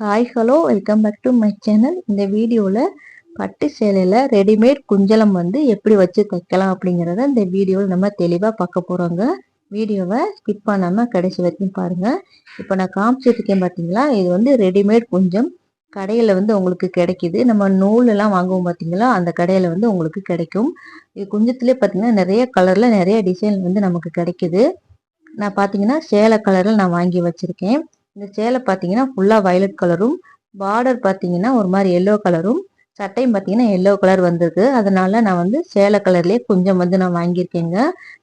Hi hello welcome back to my channel இந்த வீடியோவில் பட்டு சேலையில் ரெடிமேட் குஞ்சலம் வந்து எப்படி வச்சு தைக்கலாம் அப்படிங்கிறத இந்த வீடியோவில் நம்ம தெளிவாக பார்க்க போகிறோங்க வீடியோவை ஸ்கிப் பண்ணாமல் கடைசி வரைக்கும் பாருங்கள் இப்போ நான் காமிச்சிருக்கேன் பார்த்தீங்களா இது வந்து ரெடிமேட் குஞ்சம். கடையில் வந்து உங்களுக்கு கிடைக்கிது. நம்ம நூலெல்லாம் வாங்குவோம் பார்த்தீங்களா அந்த கடையில் வந்து உங்களுக்கு கிடைக்கும். இது குஞ்சத்துலேயே பார்த்தீங்கன்னா நிறைய கலரில் நிறைய டிசைன் வந்து நமக்கு கிடைக்குது. நான் பார்த்தீங்கன்னா சேலை கலரில் நான் வாங்கி வச்சுருக்கேன். இந்த சேலை பார்த்தீங்கன்னா ஃபுல்லாக வயலட் கலரும் பார்டர் பார்த்தீங்கன்னா ஒரு மாதிரி எல்லோ கலரும் சட்டையும் பார்த்தீங்கன்னா எல்லோ கலர் வந்திருக்கு. அதனால நான் வந்து சேலை கலர்லேயே குஞ்சம் வந்து நான் வாங்கியிருக்கேங்க.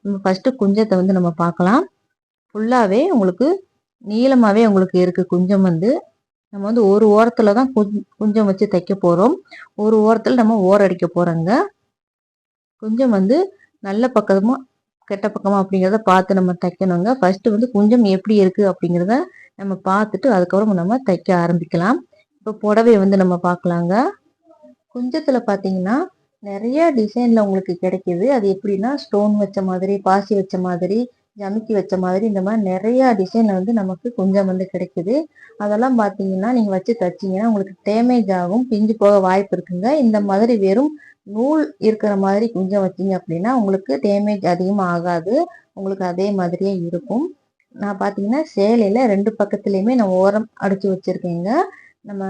நம்ம ஃபஸ்ட்டு குஞ்சத்தை வந்து நம்ம பார்க்கலாம். ஃபுல்லாகவே உங்களுக்கு நீளமாகவே உங்களுக்கு இருக்குது குஞ்சம் வந்து. நம்ம வந்து ஒரு ஓரத்தில் தான் குஞ்சம் வச்சு தைக்க போகிறோம் ஒரு ஓரத்தில் நம்ம ஓர அடிக்க போகிறோங்க குஞ்சம் வந்து நல்ல பக்கமாக கெட்ட பக்கமாக அப்படிங்கிறத பார்த்து நம்ம தைக்கணுங்க. ஃபஸ்ட்டு வந்து குஞ்சம் எப்படி இருக்குது அப்படிங்கிறத நம்ம பார்த்துட்டு அதுக்கப்புறம் நம்ம தைக்க ஆரம்பிக்கலாம். இப்போ புடவை வந்து நம்ம பார்க்கலாங்க. குஞ்சத்தில் பார்த்தீங்கன்னா நிறைய டிசைனில் உங்களுக்கு கிடைக்கிது. அது எப்படின்னா ஸ்டோன் வச்ச மாதிரி பாசி வச்ச மாதிரி ஜமிக்கி வச்ச மாதிரி இந்த மாதிரி நிறையா டிசைனில் வந்து நமக்கு குஞ்சம் வந்து கிடைக்குது. அதெல்லாம் பார்த்தீங்கன்னா நீங்கள் வச்சு தைச்சிங்கன்னா உங்களுக்கு டேமேஜ் ஆகும் பிஞ்சு போக வாய்ப்பு இருக்குங்க. இந்த மாதிரி வெறும் நூல் இருக்கிற மாதிரி குஞ்சம் வச்சிங்க அப்படின்னா உங்களுக்கு டேமேஜ் அதிகமாக ஆகாது. உங்களுக்கு அதே மாதிரியே இருக்கும். நான் பார்த்தீங்கன்னா சேலையில் ரெண்டு பக்கத்துலேயுமே நம்ம ஓரம் அடித்து வச்சுருக்கேங்க. நம்ம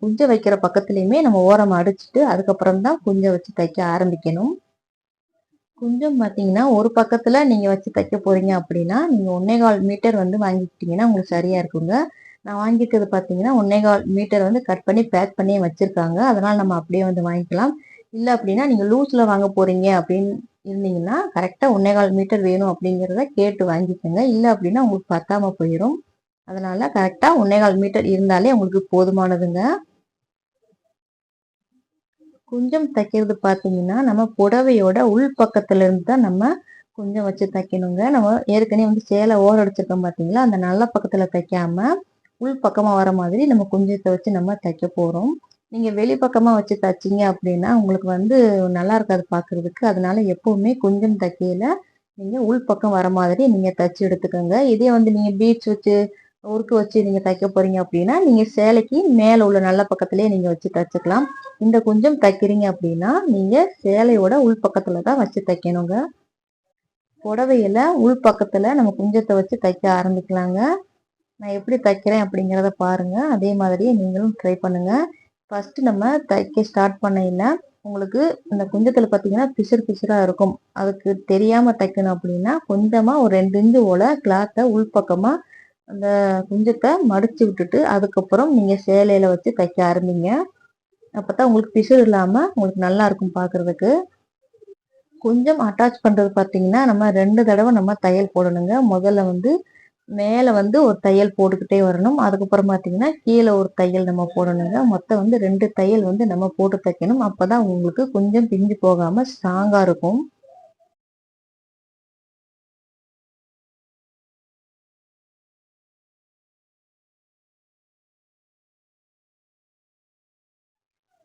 குஞ்சை வைக்கிற பக்கத்துலேயுமே நம்ம ஓரம் அடிச்சுட்டு அதுக்கப்புறம் தான் குஞ்சை வச்சு தைக்க ஆரம்பிக்கணும். குஞ்சம் பார்த்தீங்கன்னா ஒரு பக்கத்தில் நீங்கள் வச்சு தைக்க போகிறீங்க அப்படின்னா நீங்கள் ஒன்னே கால் மீட்டர் வந்து வாங்கிக்கிட்டீங்கன்னா உங்களுக்கு சரியாக இருக்குங்க. நான் வாங்கிக்கிறது பார்த்தீங்கன்னா ஒன்னே கால் மீட்டர் வந்து கட் பண்ணி பேக் பண்ணி வச்சுருக்காங்க. அதனால் நம்ம அப்படியே வந்து வாங்கிக்கலாம். இல்லை அப்படின்னா நீங்கள் லூஸில் வாங்க போகிறீங்க அப்படின்னு இருந்தீங்கன்னா கரெக்டாக ஒன்னே கால் மீட்டர் வேணும் அப்படிங்கிறத கேட்டு வாங்கிக்கோங்க. இல்லை அப்படின்னா உங்களுக்கு பத்தாமல் போயிடும் அதனால் கரெக்டாக ஒன்னே கால் மீட்டர் இருந்தாலே உங்களுக்கு போதுமானதுங்க. குஞ்சம் தைக்கிறது பார்த்தீங்கன்னா நம்ம புடவையோட உள் பக்கத்துலேருந்து தான் நம்ம குஞ்சம் வச்சு தைக்கணுங்க. நம்ம ஏற்கனவே வந்து சேலை ஓர அடிச்சிருக்கோம் பார்த்தீங்களா? அந்த நல்ல பக்கத்தில் தைக்காம உள் பக்கமாக வர மாதிரி நம்ம குஞ்சத்தை வச்சு நம்ம தைக்க போகிறோம் நீங்கள் வெளிப்பக்கமாக வச்சு தைச்சிங்க அப்படின்னா உங்களுக்கு வந்து நல்லா இருக்காது பார்க்குறதுக்கு அதனால எப்போவுமே கொஞ்சம் தைக்கையில் நீங்கள் உள்பக்கம் வர மாதிரி நீங்கள் தைச்சி எடுத்துக்கோங்க. இதே வந்து நீங்கள் பீச் வச்சு உருக்கு வச்சு நீங்கள் தைக்க போகிறீங்க அப்படின்னா நீங்கள் சேலைக்கு மேலே உள்ள நல்ல பக்கத்துலேயே நீங்கள் வச்சு தைச்சிக்கலாம். இந்த குஞ்சம் தைக்கிறீங்க அப்படின்னா நீங்கள் சேலையோட உள் பக்கத்தில் தான் வச்சு தைக்கணுங்க. புடவையில உள் பக்கத்தில் நம்ம குஞ்சத்தை வச்சு தைக்க ஆரம்பிக்கலாங்க. நான் எப்படி தைக்கிறேன் அப்படிங்கிறத பாருங்கள் அதே மாதிரியே நீங்களும் ட்ரை பண்ணுங்கள் ஃபஸ்ட்டு நம்ம தைக்க ஸ்டார்ட் பண்ணையில் உங்களுக்கு இந்த குஞ்சத்தில் பார்த்தீங்கன்னா பிசுறு பிசுறாக இருக்கும். அதுக்கு தெரியாமல் தைக்கணும் அப்படின்னா கொஞ்சமாக ஒரு ரெண்டு இஞ்சு போல் கிளாத்தை உள்பக்கமாக அந்த குஞ்சத்தை மடித்து விட்டுட்டு அதுக்கப்புறம் நீங்கள் சேலையில் வச்சு தைக்க ஆரம்பிங்க. அப்போ தான் உங்களுக்கு பிசுறு இல்லாமல் உங்களுக்கு நல்லா இருக்கும் பார்க்குறதுக்கு கொஞ்சம் அட்டாச் பண்ணுறது பார்த்தீங்கன்னா நம்ம ரெண்டு தடவை நம்ம தையல் போடணுங்க. முதல்ல வந்து மேலே வந்து ஒரு தையல் போட்டுக்கிட்டே வரணும். அதுக்கப்புறம் பார்த்தீங்கன்னா கீழே ஒரு தையல் நம்ம போடணுங்க. மொத்தம் வந்து ரெண்டு தையல் வந்து நம்ம போட்டு தைக்கணும். அப்போ தான் உங்களுக்கு கொஞ்சம் பிஞ்சு போகாமல் ஸ்ட்ராங்காக இருக்கும்.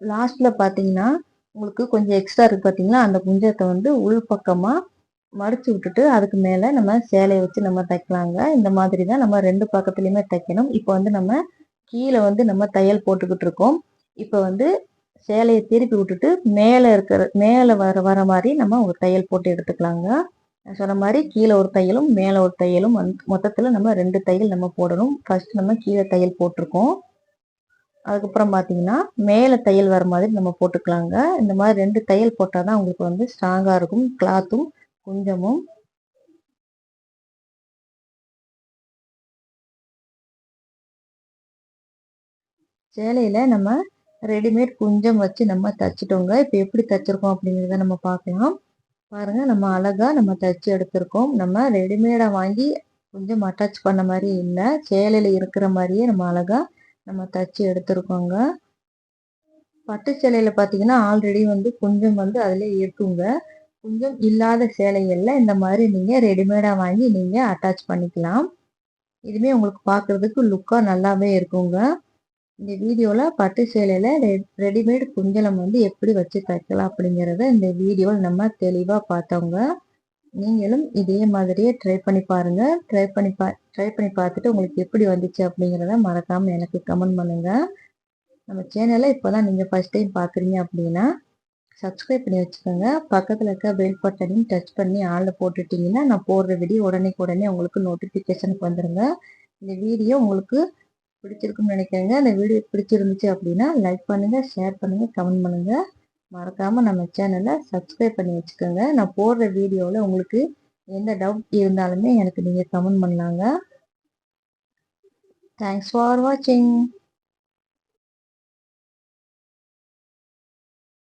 லாஸ்ட்டில் பார்த்தீங்கன்னா உங்களுக்கு கொஞ்சம் எக்ஸ்ட்ரா இருக்குது பார்த்தீங்களா அந்த குஞ்சத்தை வந்து உள் பக்கமாக மடிச்சு விட்டுட்டு அதுக்கு மேலே நம்ம சேலையை வச்சு நம்ம தைக்கலாங்க. இந்த மாதிரி தான் நம்ம ரெண்டு பக்கத்துலேயுமே தைக்கணும். இப்போ வந்து நம்ம கீழே வந்து நம்ம தையல் போட்டுக்கிட்டு இருக்கோம். இப்போ வந்து சேலையை திருப்பி விட்டுட்டு மேலே இருக்கிற மேலே வர வர மாதிரி நம்ம ஒரு தையல் போட்டு எடுத்துக்கலாங்க. நான் சொன்ன மாதிரி கீழே ஒரு தையலும் மேலே ஒரு தையலும் வந்து மொத்தத்தில் நம்ம ரெண்டு தையல் நம்ம போடணும். ஃபர்ஸ்ட் நம்ம கீழே தையல் போட்டிருக்கோம். அதுக்கப்புறம் பார்த்தீங்கன்னா மேலே தையல் வர மாதிரி நம்ம போட்டுக்கலாங்க. இந்த மாதிரி ரெண்டு தையல் போட்டால் தான் உங்களுக்கு வந்து ஸ்ட்ராங்காக இருக்கும். கிளாத்தும் கொஞ்சமும் சேலையில் நம்ம ரெடிமேட் குஞ்சம் வச்சு நம்ம தைச்சிட்டோங்க. இப்போ எப்படி தைச்சிருக்கோம் அப்படிங்கிறத நம்ம பார்க்கலாம். பாருங்கள் நம்ம அழகாக நம்ம தைச்சி எடுத்திருக்கோம். நம்ம ரெடிமேடாக வாங்கி கொஞ்சம் அட்டாச் பண்ண மாதிரி இல்லை. சேலையில் இருக்கிற மாதிரியே நம்ம அழகாக நம்ம தைச்சி எடுத்திருக்கோங்க. பட்டு சேலையில் பார்த்தீங்கன்னா ஆல்ரெடி வந்து கொஞ்சம் வந்து அதிலே இருக்குங்க. கொஞ்சம் இல்லாத சேலைகளில் இந்த மாதிரி நீங்கள் ரெடிமேடாக வாங்கி நீங்கள் அட்டாச் பண்ணிக்கலாம். இதுவுமே உங்களுக்கு பார்க்குறதுக்கு லுக்காக நல்லாவே இருக்குங்க. இந்த வீடியோவில் பட்டு சேலையில் ரெடிமேட் குஞ்சலம் வந்து எப்படி வச்சு தைக்கலாம் அப்படிங்கிறத இந்த வீடியோவில் நம்ம தெளிவாக பார்த்தோங்க. நீங்களும் இதே மாதிரியே ட்ரை பண்ணி பாருங்கள் ட்ரை பண்ணி பா ட்ரை பண்ணி பார்த்துட்டு உங்களுக்கு எப்படி வந்துச்சு அப்படிங்கிறத மறக்காமல் எனக்கு கமெண்ட் பண்ணுங்கள் நம்ம சேனலை இப்போதான் நீங்கள் ஃபஸ்ட் டைம் பார்க்குறீங்க அப்படின்னா சப்ஸ்கிரைப் பண்ணி வச்சுக்கோங்க. பக்கத்தில் இருக்க பெல் பட்டனையும் டச் பண்ணி ஆளில் போட்டுட்டிங்கன்னா நான் போடுற வீடியோ உடனே உடனே உங்களுக்கு நோட்டிஃபிகேஷனுக்கு வந்துடுங்க இந்த வீடியோ உங்களுக்கு பிடிச்சிருக்குன்னு நினைக்கிறேங்க. இந்த வீடியோ பிடிச்சிருந்துச்சு அப்படின்னா லைக் பண்ணுங்கள் ஷேர் பண்ணுங்கள் கமெண்ட் பண்ணுங்கள் மறக்காமல் நம்ம சேனலை சப்ஸ்கிரைப் பண்ணி வச்சுக்கோங்க. நான் போடுற வீடியோவில் உங்களுக்கு எந்த டவுட் இருந்தாலுமே எனக்கு நீங்கள் கமெண்ட் பண்ணலாங்க. தேங்க்ஸ் ஃபார் வாட்சிங்